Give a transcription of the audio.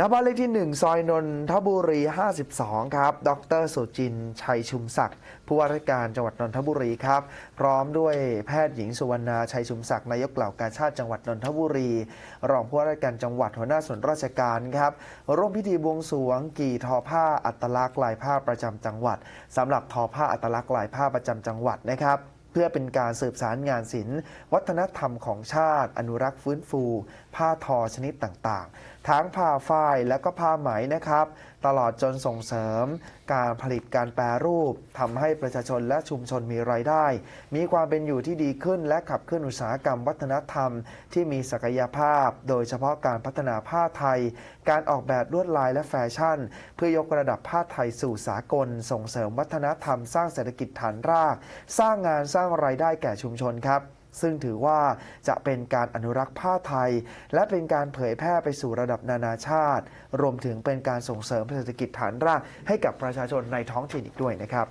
ณบ้านเลขที่ 1 ซอยนนทบุรี 52 ครับ ดรสุจิน ชัยชุมศักดิ์ผู้ว่าราชการจังหวัดนนทบุรีครับ พร้อมด้วยแพทย์หญิงสุวรรณาชัยชุมศักดิ์นายกเหล่ากาชาติจังหวัดนนทบุรี รองผู้ว่าราชการจังหวัดหัวหน้าส่วนราชการครับ ร่วมพิธีบวงสรวง กี่ทอผ้าอัตลักษณ์ลายผ้าประจำจังหวัดสำหรับทอผ้าอัตลักษณ์ลายผ้าประจำจังหวัดนะครับ พื่อเป็นการสืบสารงานศิลป์ วัฒนธรรมของชาติ อนุรักษ์ฟื้นฟู ผ้าทอชนิดต่างๆ ทั้งผ้าฝ้ายและก็ผ้าไหมนะครับ ตลอดจนส่งเสริม การผลิตการแปรรูปทำให้ประชาชนและชุมชนมีรายได้ มีความเป็นอยู่ที่ดีขึ้น และขับเคลื่อนอุตสาหกรรมวัฒนธรรม ที่มีศักยภาพ โดยเฉพาะการพัฒนาผ้าไทย การออกแบบลวดลายและแฟชั่น เพื่อยกระดับผ้าไทยสู่สากล ส่งเสริมวัฒนธรรม สร้างเศรษฐกิจฐานราก สร้างงานสร้างร้างรายได้แก่ชุมชนครับ ซึ่งถือว่าจะเป็นการอนุรักษ์ผ้าไทย และเป็นการเผยแพร่ไปสู่ระดับนานาชาติ รวมถึงเป็นการส่งเสริมเศรษฐกิจฐานรากให้กับประชาชนในท้องถิ่นอีกด้วยนะครับ